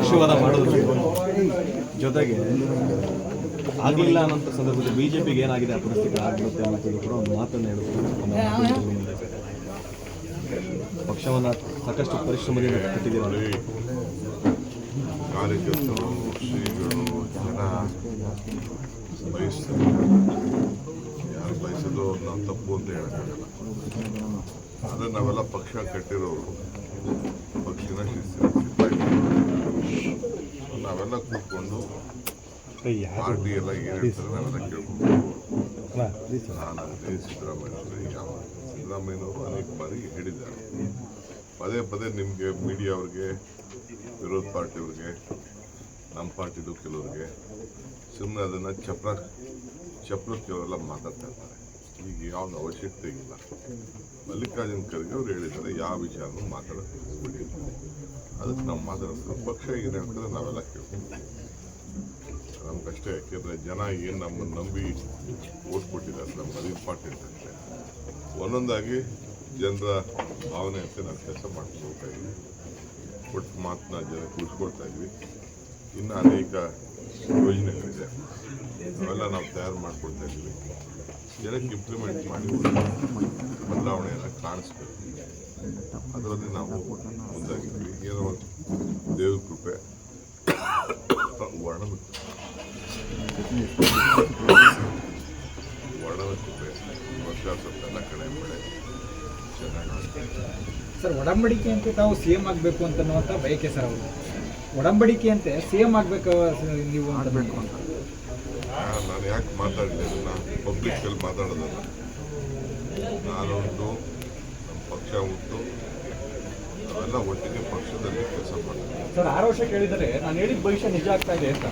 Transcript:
ಆಶೀರ್ವಾದ ಮಾಡೋದು ಜೊತೆಗೆ ಆಗಲಿಲ್ಲ ಅನ್ನೋಂಥ ಸಂದರ್ಭದಲ್ಲಿ ಬಿ ಜೆ ಪಿಗೆ ಏನಾಗಿದೆ ಆ ಪರಿಸ್ಥಿತಿ ಆಗಿರುತ್ತೆ ಅನ್ನೋದು ಕೂಡ ಒಂದು ಮಾತನ್ನು ಹೇಳುತ್ತೆ. ಪಕ್ಷವನ್ನು ಸಾಕಷ್ಟು ಪರಿಶ್ರಮದಿಂದ ಕಟ್ಟಿದ್ದೀರ? ಕಾರ್ಯಕರ್ತರು ಶ್ರೀಗಳು ಜನ ಯಾರು ಬಯಸೋದು ನಾವು ತಪ್ಪು ಅಂತ ಹೇಳೋಕ್ಕಾಗಲ್ಲ. ಆದರೆ ನಾವೆಲ್ಲ ಪಕ್ಷ ಕಟ್ಟಿರೋರು. ಪಕ್ಷನ ನಾವೆಲ್ಲ ಕೂತ್ಕೊಂಡು ಪಾರ್ಟಿ ಎಲ್ಲ ಏನು ಹೇಳ್ತಾರೆ ನಾವೆಲ್ಲ ಕೇಳ್ಕೊಂಡು ನಾನಾಗಲಿ ಸಿದ್ದರಾಮಯ್ಯ ಯಾವ ಸಿದ್ದರಾಮಯ್ಯನವರು ಅನೇಕ ಬಾರಿ ಹೇಳಿದ್ದಾರೆ. ಪದೇ ಪದೇ ನಿಮಗೆ ಮೀಡಿಯಾ ಅವ್ರಿಗೆ ವಿರೋಧ ಪಾರ್ಟಿಯವ್ರಿಗೆ ನಮ್ಮ ಪಾರ್ಟಿದು ಕೆಲವ್ರಿಗೆ ಸುಮ್ಮನೆ ಅದನ್ನು ಚಪ್ರ ಚಪ್ರ ಕೆಲವರೆಲ್ಲ ಮಾತಾಡ್ತಾ ಇರ್ತಾರೆ. ಈಗ ಯಾವ್ದು ಅವಶ್ಯಕತೆ ಇಲ್ಲ. ಮಲ್ಲಿಕಾರ್ಜುನ ಖರ್ಗೆ ಅವ್ರು ಹೇಳಿದ್ದಾರೆ ಯಾವ ವಿಚಾರನೂ ಮಾತಾಡೋಕ್ಕೆ ಬಿಡಿ ಅದಕ್ಕೆ ನಮ್ಮ ಮಾತಾಡ್ತೀವಿ ಪಕ್ಷ ಏನು ಹೇಳ್ತಾರೆ ನಾವೆಲ್ಲ ಕೇಳ್ತೀವಿ. ನಮ್ಗಷ್ಟೇ, ಯಾಕೆಂದರೆ ಜನ ಏನು ನಮ್ಮನ್ನು ನಂಬಿ ಓಟ್ ಕೊಟ್ಟಿದ್ದಾರೆ ನಮ್ಗೆ ಅದು ಇಂಪಾರ್ಟೆಂಟ್ ಅಷ್ಟೇ. ಒಂದೊಂದಾಗಿ ಜನರ ಭಾವನೆ ಅಂತ ನಾವು ಕೆಲಸ ಮಾಡ್ಕೊಳ್ತಾ ಇದ್ವಿ ಒಟ್ಟು ಮಾತನ್ನ ಜನ ಉಳಿಸ್ಕೊಳ್ತಾ ಇದ್ವಿ ಇನ್ನು ಅನೇಕ ಯೋಜನೆಗಳಿದೆ. ಅವೆಲ್ಲ ನಾವು ತಯಾರು ಮಾಡ್ಕೊಳ್ತಾ ಇದ್ವಿ ಜನಕ್ಕೆ ಇಂಪ್ಲಿಮೆಂಟ್ ಮಾಡಿ ಬದಲಾವಣೆಯನ್ನು ಕಾಣಿಸ್ಬೇಕು. ಅದರಲ್ಲಿ ನಾವು ಮುಂದಾಗಿದ್ವಿ ಏನೋ ಒಂದು ದೇವ್ರ ಕೃಪೆ. ವರ್ಣನ ವರ್ಣನ ಕೃಪೆ. ವರ್ಷ ಸ್ವಲ್ಪ ಎಲ್ಲ ಕಡೆ ಮಳೆ ಸರ್ ಒಡಂಬಡಿಕೆ ಅಂತ ತಾವು ಸೇಮ್ ಆಗಬೇಕು ಅಂತ ಅನ್ನುವಂಥ ಬಯಕೆ ಸರ್ ಅವರು. ಒಡಂಬಡಿಕೆ ಅಂತೆ ಸಿ ಎಂ ಆಗಬೇಕು ನೀವು ಅಂತ ನಾನು ಯಾಕೆ ಮಾತಾಡಲಿಲ್ಲ ನಾನು ಪಬ್ಲಿಕ್ಕಲ್ಲಿ ಮಾತಾಡೋದಲ್ಲ. ನಾನು ಉಂಟು ನಮ್ಮ ಪಕ್ಷ ಉಂಟು ನಾವೆಲ್ಲ ಒಟ್ಟಿಗೆ ಪಕ್ಷದಲ್ಲಿ ಕೆಲಸ ಮಾಡ್ತೀವಿ ಸರ್, ಆರು ವರ್ಷ ಕೇಳಿದರೆ ನಾನು ಹೇಳಿದ ಭವಿಷ್ಯ ನಿಜ ಆಗ್ತಾ ಇದೆ ಅಂತ.